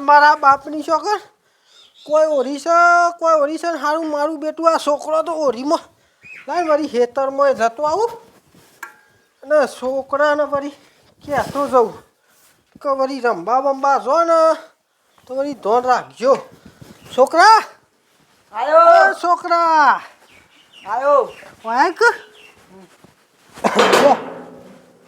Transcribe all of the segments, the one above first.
મારા બાપની છોકર કોઈ ઓરી છે કોઈ ઓરી છે હારું મારું બેટું આ છોકરો તો ઓરીમાં. લાય મારી ખેતરમાં જતો આવું. અને છોકરાને વળી કહેતો જવું? કે વળી રંબા બંબા જો ને તો વળી ધોન રાખજો. છોકરા? આયો. છોકરા. આવ્યો વાયક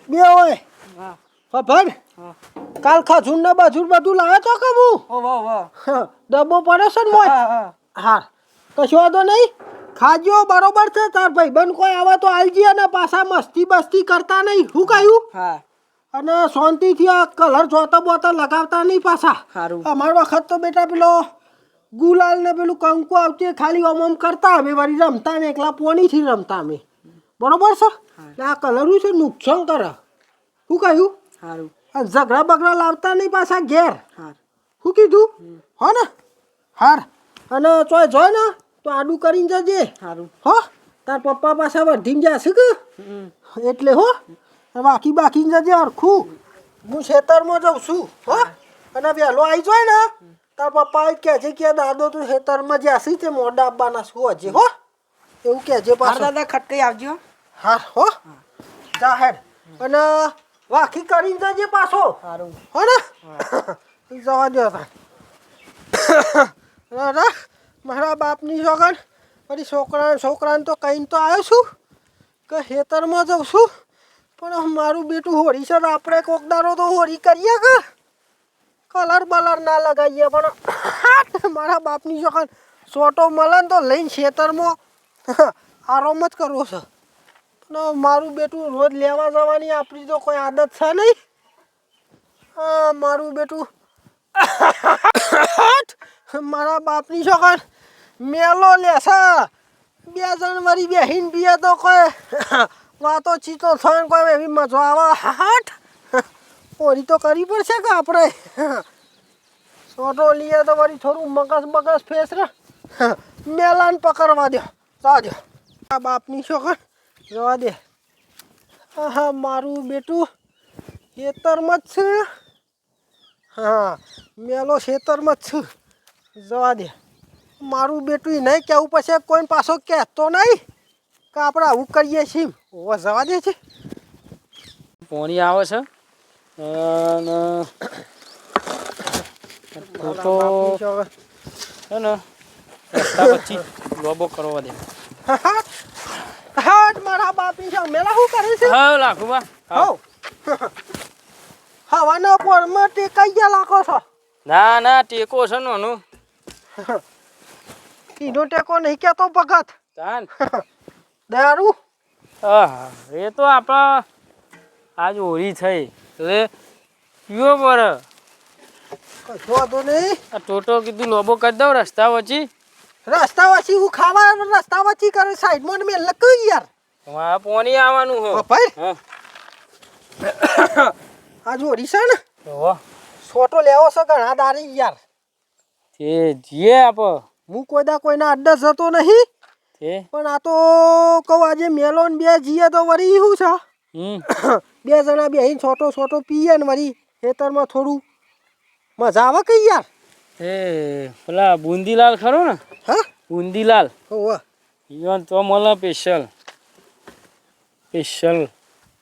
બે હોય. હા. ખબર હા. કાલ ખાજુર ને બાજુર બધું લાવે તો કબુ હું? ઓ વાહ વાહ ડબ્બો પડ્યો છે ને મોય? હા હા વાંધો નહીં? ખાજો બરોબર છે. તાર ભાઈ બન કોઈ આવે તો આલજી અને પાછા મસ્તી બસ્તી કરતા નહીં. શું કહ્યું? હા. અને શાંતિથી આ કલર જોતા બોતા લગાવતા નહીં પાછા. સારું અમારો વખત તો બેટા પેલો ગુલાલ ને પેલું કંકુ આવતી ખાલી ઓમ ઓમ કરતા અમે વળી રમતા ને એકલા પોણીથી રમતા અમે. બરોબર છે? આ કલરું છે નુકસાન કરે. શું કહ્યું? સારું ઝઘડા બગડા લાવતા નહીં પાછા ઘેર. શું કીધું? હો ને? હાર. અને ચોય જોય ને તો આડું કરીને જજે. સારું હો? તાર પપ્પા પાછા વર્ધીને જશે કે? એટલે હો? બાકી બાકી જજે હરખું. હું ખેતરમાં જાઉં છું. હો? અને વહેલો આવી જાય ને તાર પપ્પા કહે છે કે દાદો તું ખેતરમાં છે તે મોઢા આપવાના શું હજી. હો? એવું કહેજે પાછા. દાદા ખટકઈ આવજો. હા? હો. જાહેર અને વાકી કરીને જજે પાછો. સારું હો ને? જવા દો તા મારા બાપની જોગણ પછી છોકરા છોકરાને તો કહીને તો આવ્યો છું કે ખેતરમાં જાઉં છું. પણ મારું બેટું હોળી છે આપણે કોક દારો તો હોળી કરીએ કે? કલર બલર ના લગાવીએ પણ મારા બાપની છોકર સોટો મળે ને તો લઈને ખેતરમાં આરામ જ કરવો છે. પણ મારું બેટું રોજ લેવા જવાની આપણી તો કોઈ આદત છે નહીં. હા મારું બેટું. મારા બાપની છોકર મેલો લેશે બે જણ બેહીન બીએ પીએ તો કોઈ વાતો ચીતો થાય કોઈ એવી મજા આવે. હાટ. ઓરી તો કરવી પડશે કે આપણે? સોટો લઈએ તો વળી થોડું મગજ મગજ ફેસ મેલાને પકડવા દો દો આ બાપની છોકર જવા દે. હા મારું બેટું ખેતરમાં જ છે. હા મેલો ખેતરમાં જ છું. જવા દે. મારું બેટું નહીં કહેવું પછી કોઈ પાછો કહેતો નહીં. કે આપણે આવું કરીએ છીએ. ઓ જવા દે છે. પોણી આવે છે. બાપની છે ને રસ્તા પછી લોબો કરવા દે. મારા મેલા શું કરે છે? હા લાખુબા હઉ હવાના પોરમાં ટેકાઈ ગયા લાખો છો. ના ના ટેકો છે ને એનો ટેકો નહીં કહેતો ભગત. તાન. દારૂ? હા એ તો આપણા આજ ઓરી થઈ. એટલે પીવો પડે કશો વાંધો નહીં. આ ટોટો કીધું લોબો કરી દઉં રસ્તા વચ્ચે. રસ્તા વચ્ચે હું ખાવા રસ્તા વચ્ચે કરે સાઈડમાં મેં લખ્યું યાર. મારે પોની આવવાનું હો. ભાઈ. હા. આ જો રીસા ને. તો છોટો લેવો છે ઘણા દારી યાર. તે જીએ આપ. હું કોઈ દા કોઈના અડ્ડા જતો નહીં. એ પણ આ તો કહું આજે મેલોન બે જીએ તો વળી શું છે? બે જણા બેહીને છોટો છોટો પીએ ને વરી ખેતરમાં થોડું મજા આવે કે યાર? એ પેલા બુંદીલાલ ખરો ને? હા? બુંદીલાલ. ઓ ઈવન તો મળે સ્પેશિયલ સ્પેશિયલ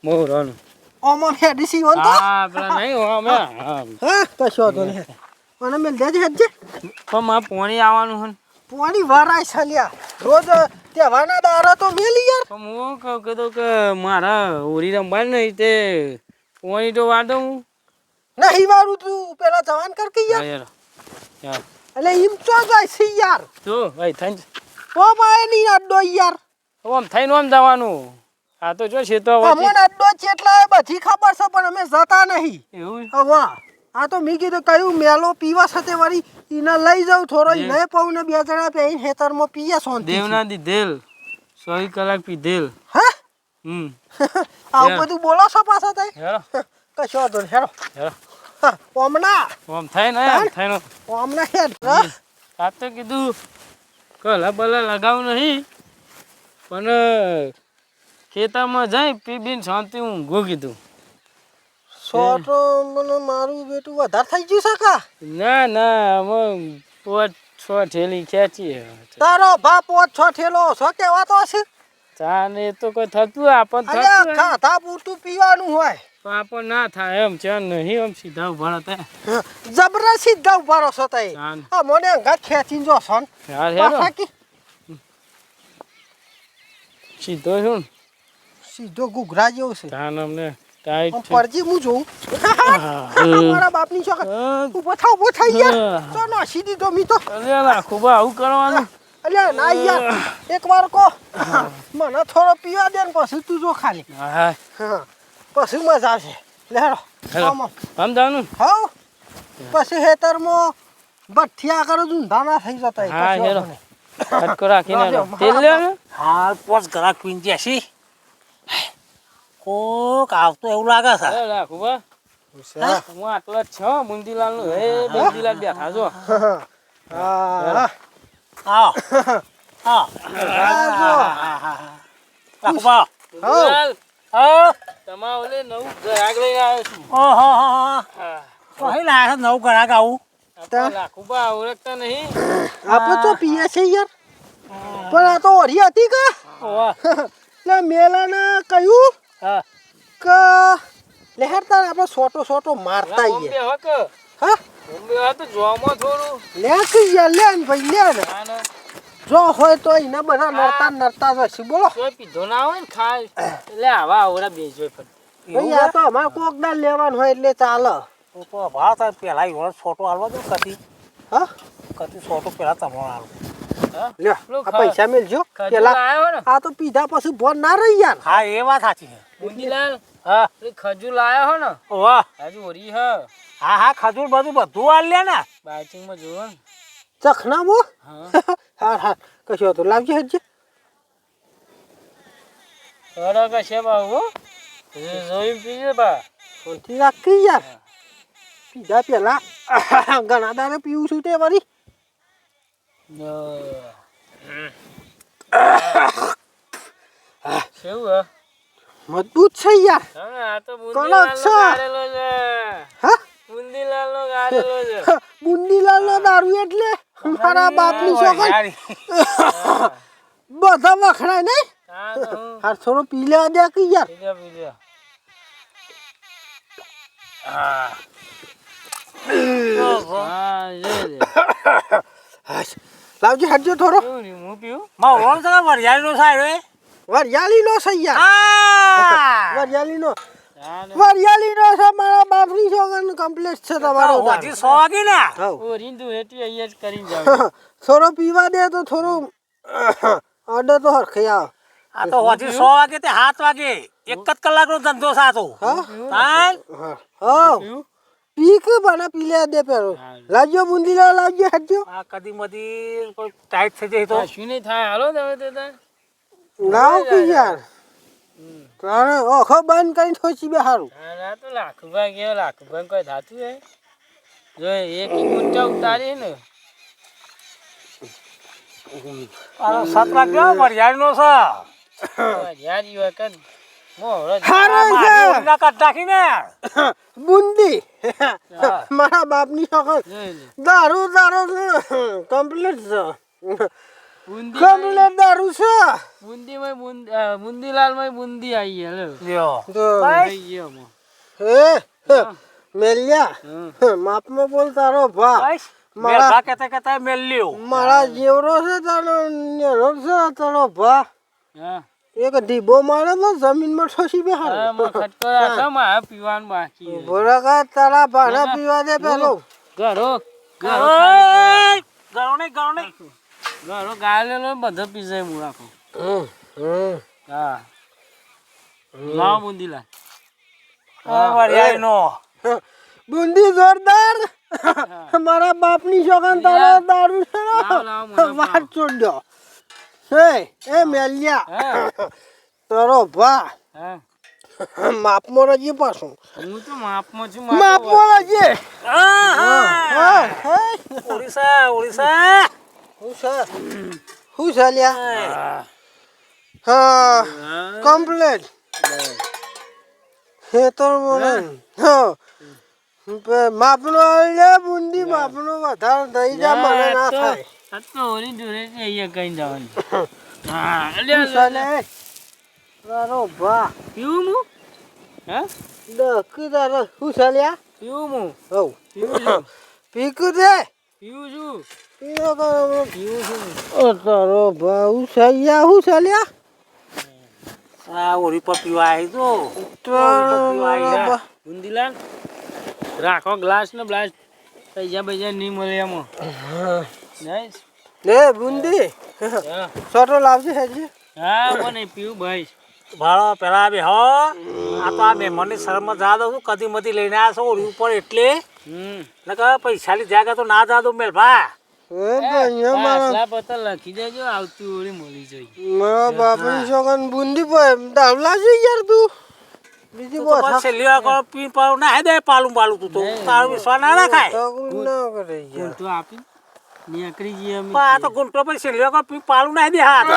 મોહરાનું ઓમાં હેડી હોન તો હા પેલા નહીં હો અમે હા કશો વાંધો નહીં મને મેં દેજે હેજે પણ મારે પોણી આવવાનું હે ને. પોણી વરાય છે રોજ રોજ તહેવારના દારા તો મેલી યાર પણ હું કહું કીધું કે મારા હોળી રમવાનું નહીં તે પોણી તો વાંધો હું નહીં વારું તું પેલા જવાન કર કે યાર. એટલે એમ ચો જાય છે યાર જો ભાઈ થઈને તો મારે નહીં અડ્ડો યાર આમ થઈને આમ જવાનું આ તો જો છે તો અમને અડ્ડો છે એટલે બધી ખબર છે પણ અમે જતા નહીં. એવું? હવે આ તો મેં કીધું કયું મેલો પીવા સાથે વળી એને લઈ જાઉં થોડો લે પાઉં ને બે જણા પહેરીને ખેતરમાં પીએ શાંતિ દેવના દીધેલ સોય કલાક પીધેલ હા? હમ. આવું બધું બોલો છો પાછા તઈ? હેરો કશો તો હેરો હેરો હા, ઓમના. ઓમ થાય ને થાય ને? ઓમના હેડ આ તો કીધું કલા બલા લગાવ નહીં. પણ ખેતરમાં જઈ પી બીને શાંતિ હું કીધું સો તો મને મારું બેટું વધારે થઈ ગયું છે કા? ના ના અમે પોચ છ ઠેલી ખેંચી તારો બાપ પોચ છ ઠેલો છો કેવાતો ને એ તો કોઈ થતું આપણ થતું. ખાધા પૂરતું પીવાનું હોય. તો આપણ ના થાય એમ છે નહીં એમ સીધા ઊભા તે જબરા સીધા ઊભા છો તઈ. આ મને અંગાત ખેંચીને જો છો ને. સીધો છું ને. સીધો ઘૂઘરા જેવો છે. ચાન અમને ટાઈટ પરજી હું જોઉં. મારા બાપની છોકરા ઊભો થા ઊભો થઈ યાર. તો નાસી દીધો મી તો. અરે રાખો બા આવું કરવાનું? અલ્યા ના યાર. એક વાર કો મને થોડો પીવા દે ને પછી તું જો ખાલી. હા હા. પછી મજા આવશે. લેરો. આમ જાનું? હા પછી હેતરમાં ભઠ્ઠિયા કરો ના થઈ જતા હા, હેરો. રાખીને તેલ લે ને? હાલ પોચ ગ્રાહક પીને જશી કોક આવતો એવું લાગે છે. અરે રાખો હું? આટલો જ છો મુંદીલાલનું હે મુંદીલાલ બેઠા છો હા આવો આવો આ જો. રાખો બા બુંદીલાલ હા તમારે ઓલે નવું ગ્રાહક લઈને આવ્યો હા. લાગે નવું ગ્રાહક આવું? આપણે લાખુબા ઓળખતા નહીં. આપણે તો પીએ છે યાર. પણ આ તો ઓઢી હતી કે? મેલાના કહ્યું હા. કે? લહેરતા આપણે સોટો સોટો મારતા આઈએ. હો કે હા? બોમ્બે તો થોડું. લે કે યાર લે ને ભાઈ લે ને. જો હોય તો એના બધા નરતા નરતા જ હશે બોલો. કોઈ પીધો ના હોય ને ખાય એટલે આવા આવડા બેજો પણ. ભાઈ આ તો અમારે કોક દાળ લેવાનું હોય એટલે ચાલે. તો તો ભાવ થાય પેલા ઈવડે છોટો હાલવા દો કતી હા? કતી છોટો પેલા તમારો હાલ લ્યો પૈસા મેલજો. પેલા આ તો પીધા પછી ભોન ના રહી યાર. હા એ વાત સાચી છે. બુંદીલાલ હા. ખજૂર લાયો હો ને? વાહ. હજુ ઓરી હ. હા હા ખજૂર બધું બધું આલ લે ને. બાઇટિંગમાં જોવો ને. ચખનામો? હા. હા હા. કશું હતું લાવજે હજે. ખરો કશે બાબુ. જોઈ પીજે બા. શાંતિ રાખી યાર પીધા પેલા ઘણા દારે પીવું છું તે વળી. કેવું હે? મજબૂત છે યાર. હા, તો છે. બુંદીલાલ નો દારૂ એટલે મારા બાપની છોકરી બધા વખણાય નહીં. હા થોડો પી લેવા દે કે યાર. હા. લે. લાવજે હટજો થોડો. હું પીવું? મારો રોણ સગા વરિયાળી નો સાહેબ વરિયાળી નો છે યાર. હા વરિયાળી નો ને વરિયાળી નો છે મારા બાપની છોકરી કમ્પ્લીટ છે તમારો હજી સો વાગે ને? હાઉ. હેટી અહીંયા જ કરી જાવ થોડો પીવા દે તો થોડો અડે તો હરખે આવે. આ તો હજી સો વાગે તે સાત વાગે. એક જ કલાકનો ધંધો સાતો હા હા હા? પીવું પી કે બના પી લે દે પેરો લાવજો બુંદી લા લાવજો આ કદી મધી કોઈ ટાઈટ થઈ જાય તો. શું નહીં થાય? હાલો તમે તે લાવ કે યાર? તારે ઓખો બંધ કરીને થોચી બે હારું. ના તો લાખુભા ગયો લાખુભા કોઈ થાતું હે? જો એક ઊંચા ઉતારી ને. આ સાત વાગ્યો વરિયાળીનો છે? યાર ઈ વખત મોહરો જ. હારો મારી છે. ઊંઘના કાઢ બુંદી. મારા બાપની છોકર. દારૂ દારૂ કમ્પ્લીટ છે. બુંદી કમ્પ્લીટ દારૂ છે બુંદી માં બુંદ બુંદીલાલમાં બુંદી આવી ગયા લો લ્યો. તો થઈ ગયો મો. હે મેલ્યા. હમ. માપમાં બોલ તારો ભા બસ મારા- કહેતા કહેતા મેલ મારા જેવડો છે તારો નેરો છે તારો ભા એક ઢીબો મારે તો ઠોસી બે માં ખટકો રાખો માં પીવાનું બાકી છે. તારા ભાડા પીવા દે પેલો. ઘરો ઘરો નહીં ગળો નહીં. ઘરો ગાળેલો બધો પીઝે હું રાખો. હા. લાવો આ વરિયાળીનો બુંદી જોરદાર. મારા બાપની છોકન તારો દારૂ છે લાવો, લાવો, વાત છોડ્યો હે એ મેલ્યા. તારો ભા. હા. માપમાં રજી પાછું. હું તો માપમાં છું માપમાં. રજી. ઓડિશા ઓડિશા હું છે? હું છે લ્યા હા. હા હા. કમ્પ્લેટ ખેતર મને હા. માપનો લે બુંદી માપનો વધારે થઈ જા મને ના થાય. આ તો જોડે છે અહીંયા કઈ જવાનું હા લે ચાલે તારો ભા. પીવું હું? હા? ડકી તારો. શું ચાલ્યા પીવું હું? હો પીવું પીકું દે. પીવું છું. પીવું છું. તારો ભા હું ચાલ્યા શું ચાલ્યા આ ઓરી પર પીવા આવી તો બુંદીલાલ રાખો ગ્લાસ ને ગ્લાસ પૈસા પૈસા નહીં મળે એમાં. લે બુંદી. હા. લાવજે હેજી હા મને પીવું ભાઈ ભાડો પેલા બે હો. આ તો આ મહેમાનની શરમમાં જા દઉં છું કદી મધી લઈને આવ્યા છો ઓરી ઉપર એટલે. હમ નકર પૈસાની જાગા તો ના જાદો મેલ છોકરાને બુંદી પર દાવ યાર તું. બીજી તું તો બોથા પછી છેલ્લી વાર પી પાડું? ના દે પાલું પાલું તું તો. તારું વિશ્વાસ ના રાખાય. ના કરે યાર. ગુંઠો આપી નીકળી જઈએ અમે આ તો ગુંટો પર છેલ્લી કો પી પાલું ના દે હાથ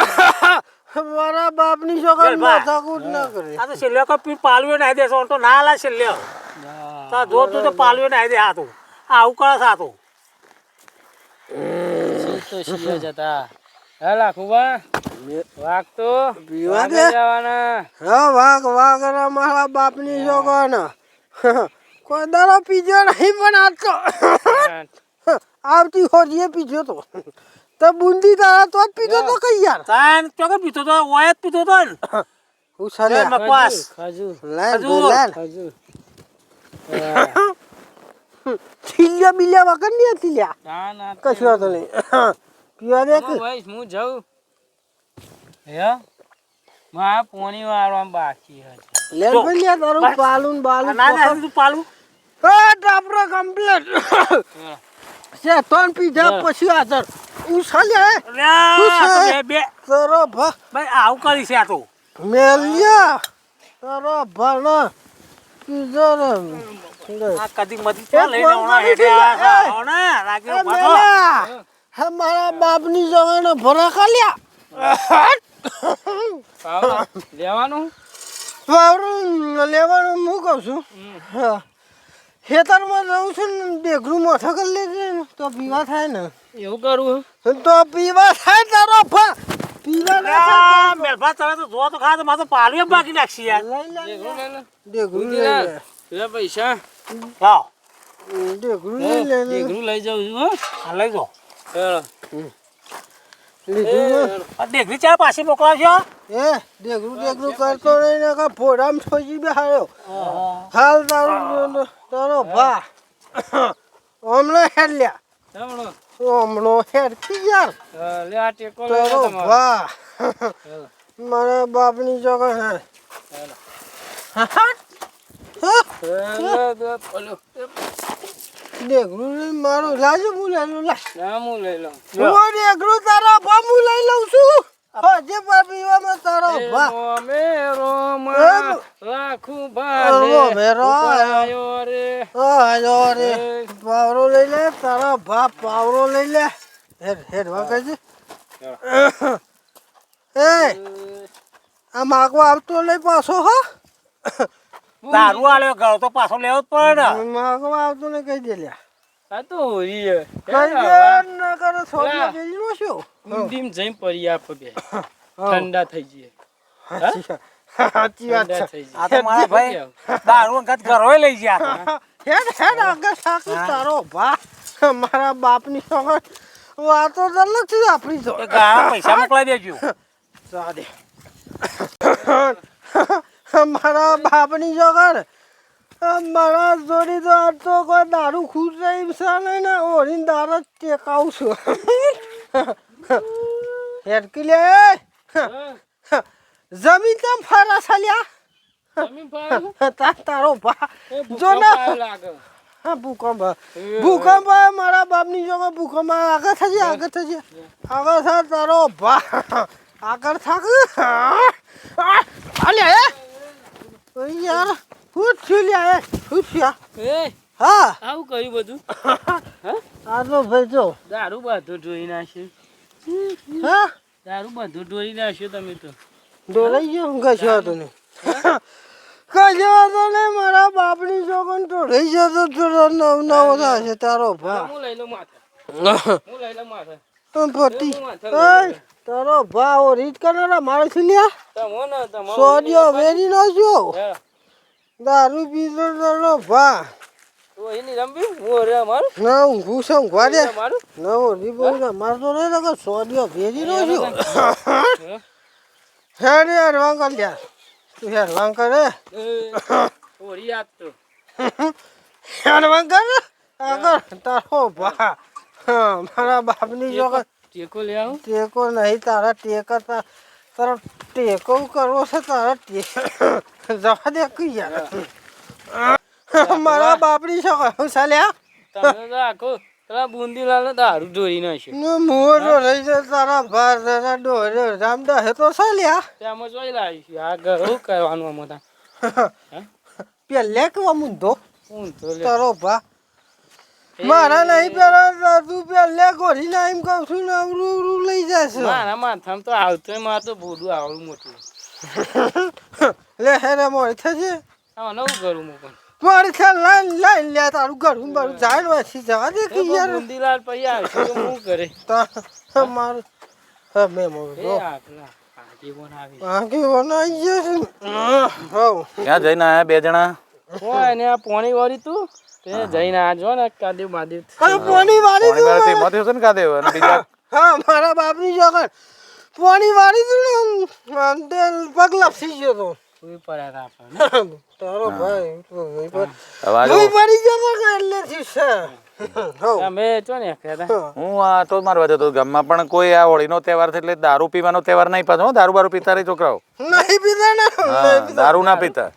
મારા બાપની છોકરાને બા. માથાકૂટ ના કરે. આ તો છેલ્લી પી પાલું ના હે દે તો ના લા છેલ્લી. વાર. હા. તો જો તું તો પાલું ને દે હાથું. આવું કરે સાતું. તો શીએ જતા. હા લાખુબા વાઘ તો? પીવા જવાના. હા વાઘ વાઘ રે મારા બાપની છોકરાને કોઈ દારો પીજો નહીં પણ આ તો આવતી હોરીએ પીજો તો. તો બુંદી તારા તો જ પીધો તો કઈ યાર? તાન ચોકે પીતો તો ઓય જ પીતો તો ને. હું સાલે મકવાસ ખજૂર. લાલ હજુ. ખજૂર. થીલ્યા બિલ્યા વગર નહીં થીલ્યા. ના ના કશું વાતો નહીં. પીવા દે ભાઈ હું જાઉં. હે? મા પોણી વાળવા બાકી હશે લેન ભાઈ લ્યા તારું. બાલુન બાલુન ના ના તું પાલું. એ ટાપરો કમ્પ્લીટ. છે તોન પીધા. પછી આદર હે? તો બે બે. તારો ભા ભાઈ આવું કરી છે આ તો. મેલ્યા. તારો ભાના કીધો બાપની કદી મધી તો એ લઈને ફોન આવણા કરી હેડે દીધો, આ એ. આવો ને રાગે એ ઊભા થો. મેલા હે મારા બાપની જગાને ભરા ખાલ્યા. લેવાનું? લેવાનું હું કહું છું. ખેતરમાં જઉં છું ને બેગરું મોથા કરી લેજે તો પીવા થાય ને. એવું કરું? તો પીવા થાય તારો મેલભા તમે તો જો તો ખા તો મારે તો પાલું એમ બાકી નાખશી યાર. લઈ લે દેખો લે લે. દેગરું લઈ લે. પેલા પૈસા લાવ દેગરું લઈ લે. ને. લઈ જાઉં છું હો. લઈ જો. ચાલો. લીધું ને આ દેખરી ચાર પાછી મોકલાવશો એ દેગરું દેગરું કરતો નહીં ને કા ફોડામ છોજી બેહાડ્યો. હાલ તારો તારો ભા. હમણો હેડ લ્યા ચાલો. હેડ કી યાર લે આ ટેકો લે તમારો. ભા. મારા બાપની જગા હે બે લઈ મારું લાજુ હું લઈ લઉં લા ના, હું લઈ લઉં. હું દેગરું તારા ભા હું લઈ લઉં છું પા પીવામાં તારો ભા મેરો રોમા એમ. લાખું રોમે ભાલે રો. ઉપાયો રે હાલો રે પાવરો લઈ લે તારા ભા પાવરો લઈ લે હેડ હેડ વાગે છે એ આ માગવા આવતો લઈ પાછો હો. દારૂ આલ્યો ગળો તો પાછો લેવો જ પડે ને. આવતો ને કહી દે લ્યા. આ તો હોરી છોકરા. શું ઊંધીમ જઈને પડી આપે બે ઠંડા થઈ જઈએ. સાચી વાત. છે. થઈ આ તો મારા ભાઈ દારૂ અંગત ઘરોય લઈ ગયા. હેડ હેડ આગળ સાકું તારો ભા. મારા બાપની સગર વાતો તો નથી આપણી તો ગાળા પૈસા મોકલાઈ દેજો. જા દે મારા બાપની જગર. મારા જોડી તો આ તો કોઈ દારૂ ખુશ રહી છે ને ઓરી દારૂ ટેકાવું છું. હેડકી લે. જમીન કેમ ફરા. તા તારો ભા જો ને. ભૂકંપ ભૂકંપ મારા બાપની જગર ભૂકંપ આગળ થશે આગળ થશે આગળ થાય તારો ભા આગળ થાક. અલે ઓય યાર હું છું લ્યા એ. હું છું? એ, હા. આવું કર્યું બધું? આ તો ભાઈ જો. દારૂ બધું ઢોળી નાખ્યું હા? દારૂ બધું ઢોળી નાખ્યું તમે તો. ડોલાઈ ગયો હું કશું હતું નહીં. કશો ને મારા બાપની છોકન તો જતો તો નવ નવ થશે તારો ભા. હું લઈ લઉં માથે. હું લઈ લઉં માથે. પતિ એય, તારો ભાવ રીત કરનારા મારે થી લ્યા? તમો ને તમો સોડિયો વેરી નો છો હે, દારૂ પીધો તારો ભા. એની રમવી? હું રે મારું? ના છું ઊંઘવા દે મારું? ના ઓ રીબો ના મારતો નહીં તો સોડિયો વેરી નો જો. હે રે હરવાં કર લ્યા. તું હરવાં કરે ઓરી યાદ તો. હરવાં કર આગળ તારો ભા. મારા બાપની છોકન ટેકો લે આવું. ટેકો નહીં તારા ટેકા તા તારો ટેકો કરવો છે તારા ટેક જવા દે કઈ યાર. મારા બાપડી છો હું ચાલ્યા તમે તો આખો પેલા બુંદીલાલ દારૂ ઢોરી નાખ્યો. મોટો રહી છે તારા ભાર તારા ડોરે રામદા હે તો ચાલ્યા તેમ જોઈ લાવીશ આ ઘર કરવાનું આમાં તા પેલે કેવા મુંધો તારો ભા મારા નહીં પેલા તું પેલે ગોરી ના એમ કહું છું ને અવરું રૂ લઈ જશે. મારા માથામાં તો આવતું મારે તો બોડું આવડું મોટું. લે હે રે મોડી થશે? આ નવું કરું હું પણ મારે ખ્યાલ લાઈન લાઈન લે તારું ઘરું મારું જાય વાસી જવા દે કે યાર. મંદિરાલ પછી આવશે તો હું કરે? તા મારું. હા મેં એ મોડો બનાવી જશે. હવ. જઈને આયા બે જણા? ને આ પોણી વાળી તું? તે જઈને આ જો ને કાદી બાદી અરે પોણી વાળી પાણી વાળા તું હશે ને કાદેવ અને બીજા હા મારા બાપની જોગણ પોણી વાળી તું ને આમ પગ લપસી ગયો તો. કોઈ પડ્યા હતા તારો ભાઈ તો પર લોહી પડી ગયો તો કે એટલેથી છે. ને હું. આ તો મારવા જતો હતો ગામમાં પણ કોઈ આ હોળીનો તહેવાર છે એટલે દારૂ પીવાનો તહેવાર નહીં પાછો દારૂ બારૂ પીતા રહી છોકરાઓ. નહીં પીતા ને. દારૂ ના પીતા.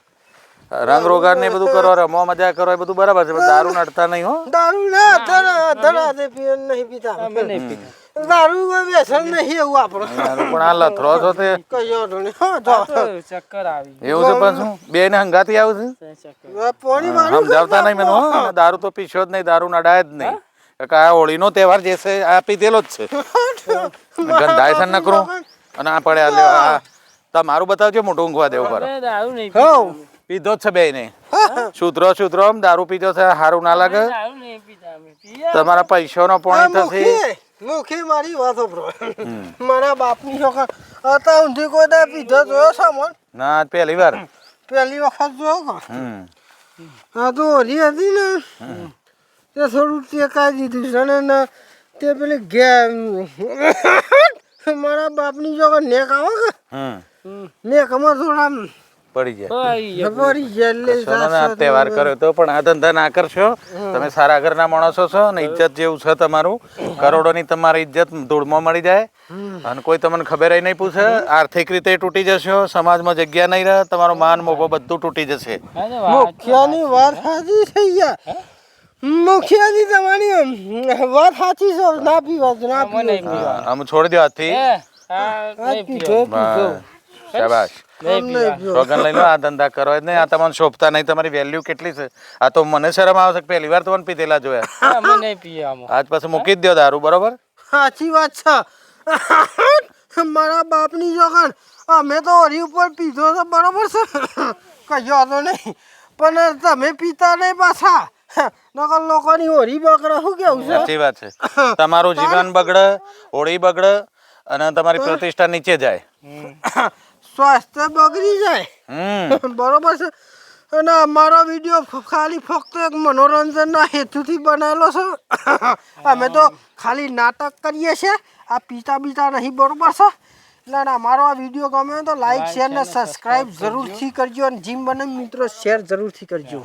રંગ રોગાન ને બધું કરો રમો મજા કરો એ બધું બરાબર છે પણ દારૂ નડતા નહીં હો. દારૂ ના ધરા ધરા દે પીએ નહીં પીતા. અમે નહીં પીતા. દારૂ માં વ્યસન નહીં એવું આપણો. પણ આ લથરો છો તે. કયો ઢોણી હો ચક્કર આવી એવું છે પાછું બે ને હંગાતી આવું છે? ચક્કર. પોણી વાળું સમજાવતા નહીં મને હો દારૂ તો પીશો જ નહીં દારૂ નડાય જ નહીં. કાકા કે આ હોળીનો તહેવાર જે છે આ પીધેલો જ છે. ગંધાય છે નકરું અને આ પડે આ તમારું બતાવજો મોટું ઊંઘવા દેવું પર દારૂ નહીં હવ પીધો જ છે બે ને. સુધરો સુધરો આમ દારૂ પીધો છે સારું ના લાગે? તમારા પૈસો નો પીતા તમારા પૈસાનો પોણી થશે મુખી મારી વાતો બ્રો મારા બાપની છોકરા હતા ઊંધી કોઈ દા પીધો જોયો સામાન ના પહેલી વાર. પહેલી વખત જોયો આ તો ઓલી હતી ને તે થોડું ટેકાઈ દીધું છે ને તે પેલી ગે મારા બાપની છોકરા નેક આવે કે? નેકમાં થોડા પડી જેટલી તહેવાર કર્યો તો પણ આ ધંધા ના કરશો. તમે સારા ઘરના માણસો છો અને ઇજ્જત જેવું છે તમારું. કરોડોની તમારી ઇજ્જત ધૂળમાં મળી જાય. અને કોઈ તમને ખબર નહીં પૂછે આર્થિક રીતે તૂટી જશો સમાજમાં જગ્યા નહીં રહે તમારો માન મોભો બધું તૂટી જશે. મુખ્યની વાત સાચી થઈ ગયા મુખિયાની તમારી વાત સાચી છે ના પીવા ના અમે પીવા. આમ છોડી દો હાથથી. એ આ નહીં પીધો પીવા પીધો. બસ. શાબાશ. સોગન લઈ લો આ ધંધા કરો. જ નહીં આ તમને શોભતા નહીં. તમારી વેલ્યુ કેટલી છે? આ તો મને શરમ આવે છે પહેલી વાર તમને પીધેલા જોયા. અમે નહીં પીએ આજ પછી મૂકી જ દો દારૂ બરોબર? સાચી વાત છે. મારા બાપની જોગણ. અમે તો હરી ઉપર પીધો છે બરોબર છે. કયો તો નહીં. પણ તમે પીતા નહીં પાછા. નકલ લોકોની હોળી બગડે શું કેવું છે? સાચી વાત છે. તમારું જીવન બગડે હોળી બગડે અને તમારી પ્રતિષ્ઠા નીચે જાય. સ્વાસ્થ્ય બગડી જાય. બરોબર છે? અને અમારો વીડિયો ખાલી ફક્ત એક મનોરંજનના હેતુથી બનાવેલો છે. અમે તો ખાલી નાટક કરીએ છીએ. આ પીતા બીતા નહીં બરોબર છે? એટલે અમારો આ વીડિયો ગમે તો લાઈક શેર ને સબસ્ક્રાઈબ જરૂરથી કરજો અને જીમ બને મિત્રો શેર જરૂરથી કરજો.